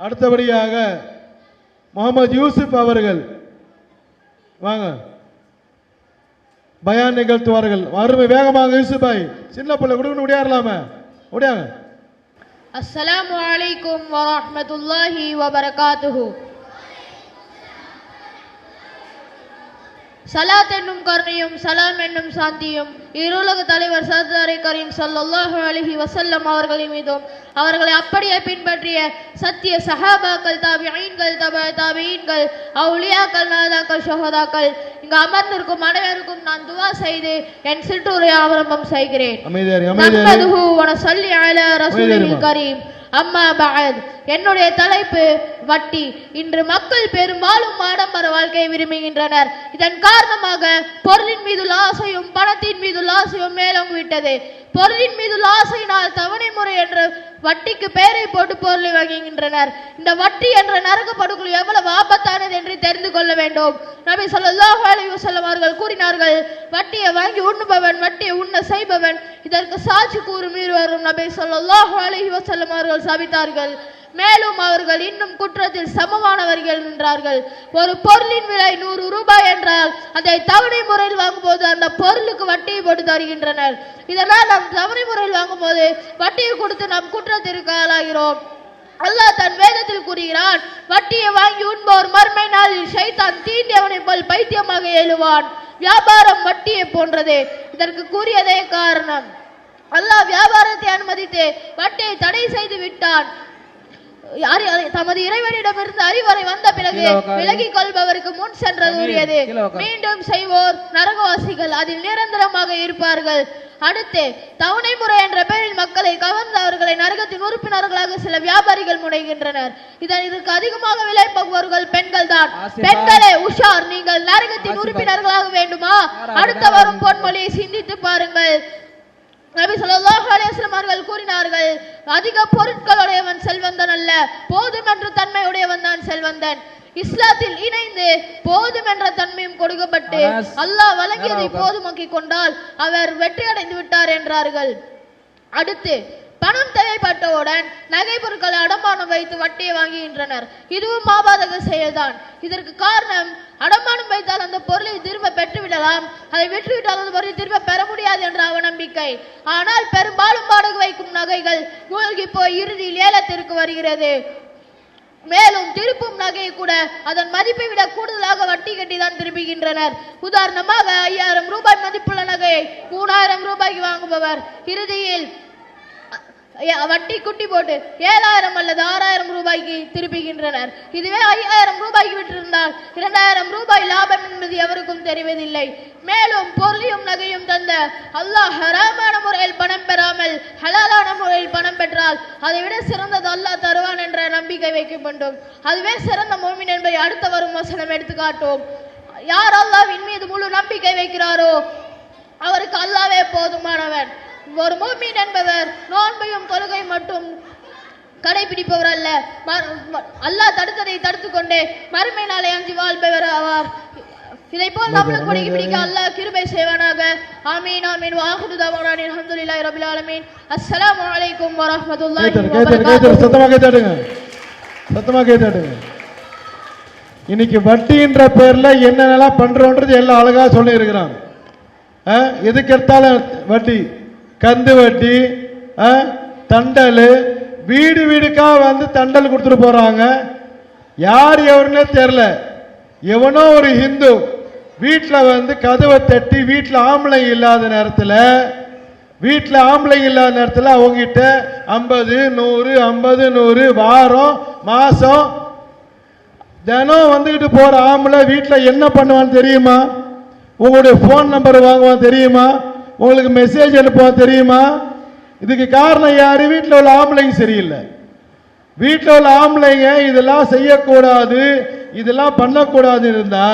அடுத்தபடியாக முகமது யூசுப் அவர்கள். வாங்க. பயான் நிகழ்த்துவார்கள். அருமை வேகமாக யூசுபாய் சின்ன பிள்ளை கொடுக்கணும் முடியாடலாமே முடியாங்க அஸ்ஸலாமு அலைக்கும் வரஹ்மத்துல்லாஹி வபரகாத்துஹு. சலாத் என்னும் கருணையும் சலாம் என்னும் சாந்தியும் இருலக தலைவர் சர்தாரை கரீம் ஸல்லல்லாஹு அலஹி வசல்லம் அவர்களின் மீதும் அவர்களை அப்படியே பின்பற்றிய சத்திய சஹாபாக்கள் தாபிஈன்கள் தப தாபிஈன்கள் அவுலியாக்கள் நாதாக்கள் ஷஹதாக்கள் இங்கு அமர்ந்திருக்கும் அனைவருக்கும் நான் துவா செய்து என் சிற்றுரை ஆரம்பம் செய்கிறேன். அலா ரசூலில். கரீம். அம்மா பஅத். என்னுடைய தலைப்பு வட்டி. இன்று மக்கள் பெரும்பாலும் ஆடம்பர வாழ்க்கையை விரும்புகின்றனர். இதன் காரணமாக பொருளின் மீதுள்ள ஆசையும் பணத்தின் மீதுள்ள ஆசையும் மேலோங்கி விட்டது பொருளின் முறை என்ற வட்டிக்கு பெயரை போட்டு பொருளை வாங்குகின்றனர். இந்த வட்டி என்ற நரக படுகொலை எவ்வளவு ஆபத்தானது என்று தெரிந்து கொள்ள வேண்டும். நபி சொல்லாஹ் அலைஹி அவர்கள் கூறினார்கள் வட்டியை வாங்கி உண்ணுபவன் வட்டியை உண்ண செய்பவன் இதற்கு சாட்சி கூறும் இருவரும் நபி சொல்லாஹ் அலைஹி அவர்கள் சாபித்தார்கள். மேலும் அவர்கள் இன்னும் குற்றத்தில் சமமானவர்கள் என்றார்கள் ஒரு பொருளின் விலை நூறு ரூபாய் என்றால் அதை தவணை முறையில் வாங்கும்போது அந்த பொருளுக்கு வட்டியை போட்டு தருகின்றனர். இதனால் நாம் தவணை முறையில் வாங்கும்போது வட்டியை கொடுத்து நாம் குற்றத்திற்கு ஆளாகிறோம். அல்லாஹ் தன் வேதத்தில் கூறுகிறான் வட்டியை வாங்கி உண்போர் மர்மை நாளில் ஷைத்தான் தீண்டியவனை போல் பைத்தியமாக எழுவான் வியாபாரம் வட்டியை போன்றது. இதற்கு கூறியதே காரணம். அல்லாஹ் வியாபாரத்தை அனுமதித்து வட்டியை தடை செய்து விட்டான். தமது இறைவனிடமிருந்து அறிவுரை வந்த பிறகு. விலகிக் கொள்பவருக்கு முன் சென்றது உரியது. மீண்டும் செய்வோர் நரகவாசிகள் அதில் நிரந்தரமாக இருப்பார்கள் அடுத்து தவணை முறை என்ற பெயரில் மக்களை கவர்ந்து அவர்களை நரகத்தின் உறுப்பினர்களாக சில வியாபாரிகள் முனைகின்றனர் இதன் இதற்கு அதிகமாக விலை போகுவர்கள் பெண்கள் தான். பெண்களே உஷார் நீங்கள் நரகத்தின். உறுப்பினர்களாக வேண்டுமா அடுத்த வரும்? பொன்மொழியை சிந்தித்து பாருங்கள் நபி ஸல்லல்லாஹு அலைஹி வஸல்லம் அவர்கள் கூறினார்கள் அதிக பொருட்களுடையவன் செல்வந்தன் அல்ல. போதும் என்ற தன்மையுடையவன் தான் செல்வந்தன். இஸ்லாத்தில் இணைந்து போதும் என்ற தன்மையும் கொடுக்கப்பட்டு அல்லாஹ் வழங்கியதை யாரா போதுமாக்கிக் கொண்டால் அவர் வெற்றி அடைந்து விட்டார் என்றார்கள். அடுத்து பணம் தேவைப்பட்டவுடன் நகை பொருட்களை அடமானம் வைத்து வட்டியை வாங்குகின்றனர். இதுவும் மாபாதக செயல்தான். இதற்கு காரணம் அடமானம் வைத்தால் அந்த பொருளை திரும்ப பெற்றுவிடலாம். அதை விற்றுவிட்டால் அந்த பொருளை திரும்ப பெற முடியாது என்ற அவநம்பிக்கை. ஆனால் பெரும்பாலும் வாடகை வைக்கும் நகைகள் மூழ்கி போய் இறுதியில் ஏலத்திற்கு வருகிறது. மேலும் திருப்பும் நகையை கூட அதன் மதிப்பை விட கூடுதலாக வட்டி கட்டி தான் திருப்புகின்றனர் உதாரணமாக ஐயாயிரம் ரூபாய் மதிப்புள்ள நகையை மூணாயிரம் ரூபாய்க்கு வாங்குபவர். இறுதியில் வட்டி குட்டி போட்டு ஏழாயிரம் அல்லது ஆறாயிரம் ரூபாய்க்கு திருப்புகின்றனர் இதுவே ஐயாயிரம் ரூபாய்க்கு விட்டிருந்தால் இரண்டாயிரம் ரூபாய் லாபம் என்பது எவருக்கும் தெரிவதில்லை. மேலும் பொருளையும் நகையும் தந்த அல்லாஹ் ஹராமான முறையில் பணம் பெறாமல் ஹலாலான முறையில் பணம் பெற்றால் அதை விட சிறந்தது அல்லாஹ் தருவான் என்ற நம்பிக்கை வைக்கப்பட்டோம் அதுவே சிறந்த மோமின் என்பதை அடுத்த வரும் வசனம் எடுத்துக்காட்டும். யார் அல்லாஹ்வின் மீது முழு நம்பிக்கை வைக்கிறாரோ அவருக்கு அல்லாவே போதுமானவன் ஒரு மூமின் என்பவர் நோன்பையும் தொழுகை மட்டும் கடைபிடிப்பவர் அல்ல. அல்லாஹ் தடுத்ததை தடுத்துக் கொண்டே மறுமை நாளை அஞ்சி வாழ்பவர் ஆவார். இதை போல் நம்மளும் கடைபிடிக்க அல்லாஹ் கிருபை செய்வானாக. ஆமீன் ஆமீன். வாஹுது தவானான் அல்ஹம்துலில்லாஹி ரபில் ஆலமீன். அஸ்ஸலாமு அலைக்கும் வரஹ்மத்துல்லாஹி வபரகாத்துஹு. சத்தமா கேட்டாடுங்க. சத்தமா கேட்டாடுங்க. இன்னைக்கு வட்டின்ற பேர்ல என்னென்னலாம் பண்றோன்றது எல்லாம் அழகா சொல்லி இருக்கிறாங்க எதுக்கு எடுத்தாலும் வட்டி. கந்து வட்டி தண்டல் வீடு வீடுக்காக வந்து தண்டல் கொடுத்துட்டு போகிறாங்க யார் எவருன்னே தெரில எவனோ ஒரு ஹிந்து வீட்டில் வந்து கதவை தட்டி வீட்டில் ஆம்பளை இல்லாத நேரத்தில் வீட்டில் ஆம்பளை இல்லாத நேரத்தில் அவங்ககிட்ட ஐம்பது நூறு ஐம்பது நூறு வாரம் மாதம் தினம் வந்துக்கிட்டு போகிற ஆம்பளை வீட்டில் என்ன பண்ணுவான்னு தெரியுமா? உங்களுடைய ஃபோன் நம்பர் வாங்குவான் தெரியுமா? உங்களுக்கு மெசேஜ் அனுப்புவோம் தெரியுமா? இதுக்கு காரணம் யாரு? வீட்டில் உள்ள ஆம்பளைங்க சரியில்லை. வீட்டில் உள்ள ஆம்பளைங்க இதெல்லாம் செய்யக்கூடாது இதெல்லாம் பண்ணக்கூடாது இருந்தா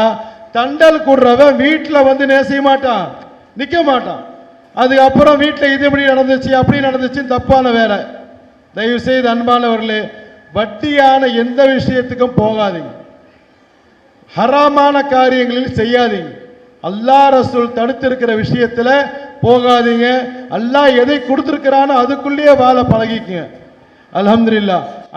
தண்டல் கூடுறவன் வீட்டில் வந்து நேசிக்க மாட்டான்? நிற்க மாட்டான். அதுக்கப்புறம் வீட்டில் இது இப்படி நடந்துச்சு அப்படி நடந்துச்சுன்னு தப்பான வேலை. தயவு செய்து அன்பானவர்களே வட்டியான எந்த விஷயத்துக்கும் போகாதீங்க. ஹராமான காரியங்களில் செய்யாதீங்க. அல்லா ரசூல் தடுத்திருக்கிற விஷயத்துல போகாதீங்க. அல்லாஹ் எதை கொடுத்திருக்கிறானோ அதுக்குள்ளேயே வாழ பழகிக்கங்க. அலமதுல்லா